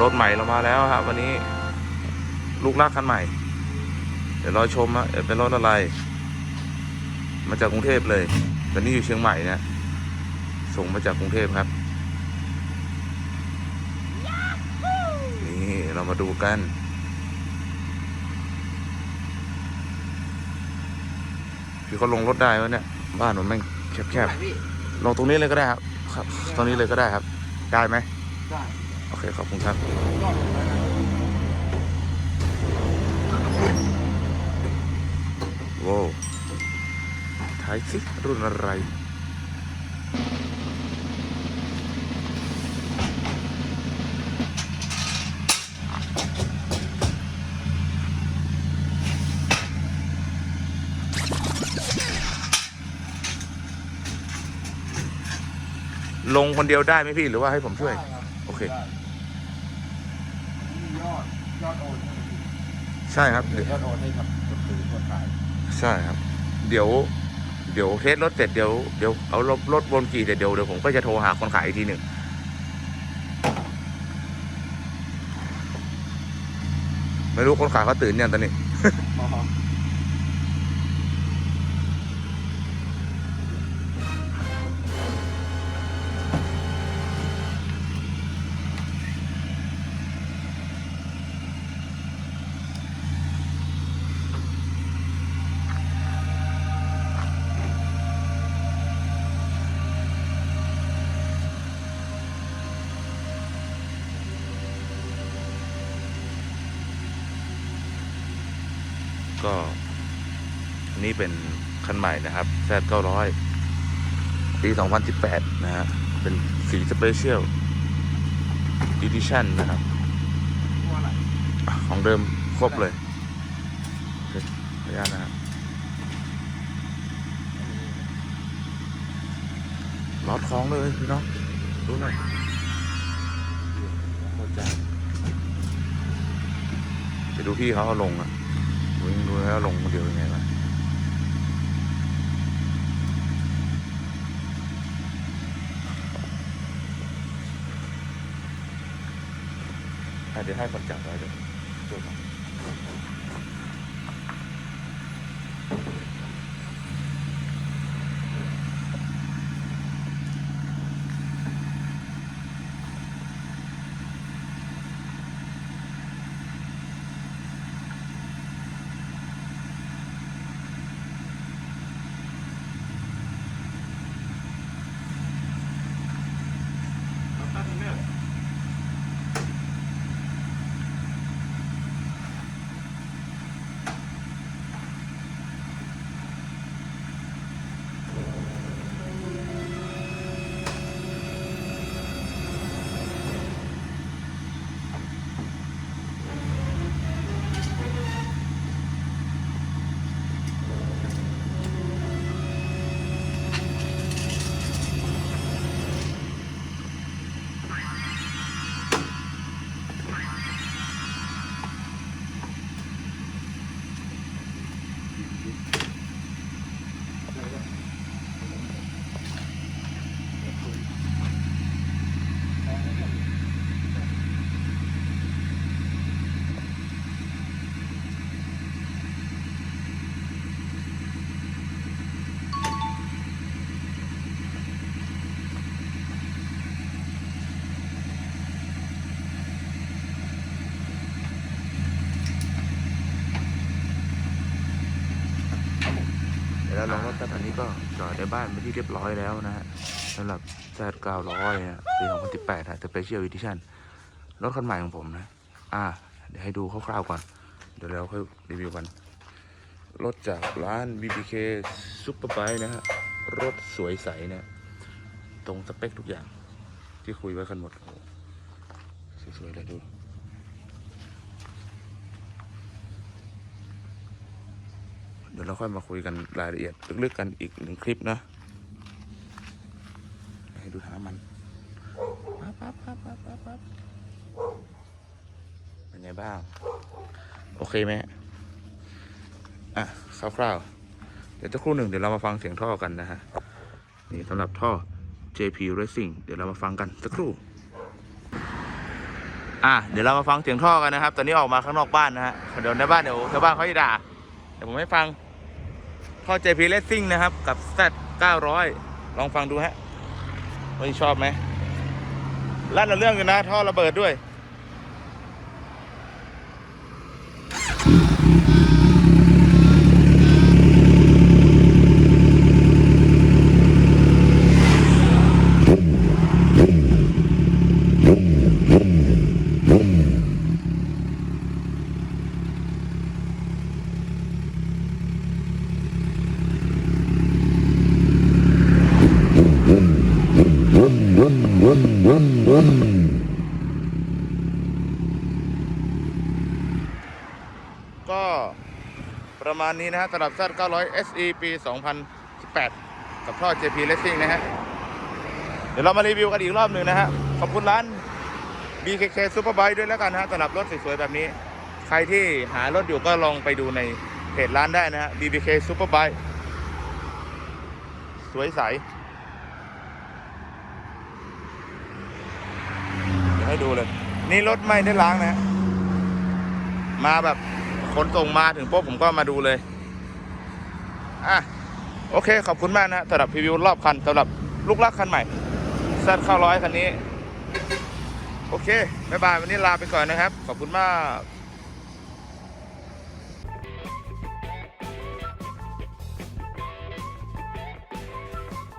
รถใหม่เรามาแล้วครับ วันนี้ ลูกลากคันใหม่ เดี๋ยวรอชมอะเดี๋ยวเป็นรถอะไร มาจากกรุงเทพเลยตอนนี้อยู่เชียงใหม่นะส่งมาจากกรุงเทพครับ นี่เรามาดูกันพี่เขาลงรถได้วะเนี่ยบ้านผมแม่งแคบๆลงตรงนี้เลยก็ได้ครับ ครับ ตรงนี้เลยก็ได้ครับ ได้ไหมได้ โอเคขอบคุณครับยอดเลยนะโว้วท้ายสิรุ่นอะไรลงคนเดียวได้ไหมพี่หรือว่าให้ผมช่วยได้รับโอเคได้นี่ ยอดยอดโอนใช่ไหมพี่ใช่ครับเดี๋ยวยอดโอนให้ครับคนซื้อคนขายใช่ครับ เดี๋ยว เดี๋ยวเทสรถเสร็จเดี๋ยวเดี๋ยวเอารถรถวนกี่เสร็จเดี๋ยวเดี๋ยวผมก็จะโทรหาคนขายอีกทีหนึ่งไม่รู้คนขายเขาตื่นยังตอนนี้ ก็อันนี้เป็นคันใหม่นะครับ Z 900ปี 2018 นะฮะ เป็นสีสเปเชียลอีดิชั่นนะครับ ของเดิมครบเลยขออนุญาตนะครับล็อดคล้องเลยพี่น้องดูหน่อยจ้าไปดูพี่เขาเอาลงอะ วิ่งดูแล้วลงเดียวยังไงวะอะเดี๋ยวให้คนจับไว้เดี๋ยวช่วยกัน นี้ก็จอดในบ้านเป็นที่เรียบร้อยแล้วนะฮะสำหรับ Z 900 นะปี2018ฮะ Special Edition รถคันใหม่ของผมนะ อ่า เดี๋ยวให้ดูคร่าวๆก่อน เดี๋ยวเราค่อยรีวิวกัน รถจากร้าน BBK Superbike นะฮะ รถสวยใสนะ ตรงสเปคทุกอย่างที่คุยไว้กันหมดโอ้โหสวยๆเลยดู เดี๋ยวเราค่อยมาคุยกันรายละเอียดลึกๆกันอีกหนึ่งคลิปนะให้ดูทานมันปั๊บปั๊บปั๊บปั๊บปั๊บปั๊บเป็นไงบ้าง โอเคไหมอะคร่าวๆเดี๋ยวจะครู่หนึ่งเดี๋ยวเรามาฟังเสียงท่อกันนะฮะ นี่สำหรับท่อ JP Racing เดี๋ยวเรามาฟังกันสักครู่ อะเดี๋ยวเรามาฟังเสียงท่อกันนะครับ ตอนนี้ออกมาข้างนอกบ้านนะฮะ เดี๋ยวในบ้านเดี๋ยวชาวบ้านเขาจะด่า เดี๋ยวผมให้ฟัง ท่อ JP Racing นะครับ กับ Z 900 ลองฟังดูฮะว่าชอบไหมลั่นเอาเรื่องอยู่นะ ท่อระเบิดด้วย ก็ประมาณนี้นะฮะสำหรับ Z 900 SE ปี 2018 กับท่อ JP Racing นะฮะ เดี๋ยวเรามารีวิวกันอีกรอบหนึ่งนะฮะ ขอบคุณร้าน BKK Superbike ด้วยแล้วกันนะฮะสำหรับรถสวยๆแบบนี้ ใครที่หารถอยู่ก็ลองไปดูในเพจร้านได้นะฮะ BBK Superbike สวยใส เดี๋ยว ให้ดูเลย นี่รถไม่ได้ล้างนะ มาแบบขนส่งมาถึงปุ๊บผมก็มาดูเลย อะ โอเค ขอบคุณมากนะสำหรับพรีวิวรอบคันสำหรับลูกลักคันใหม่แซดเข้าร้อยคันนี้ โอเค บ๊ายบาย วันนี้ลาไปก่อนนะครับ ขอบคุณมาก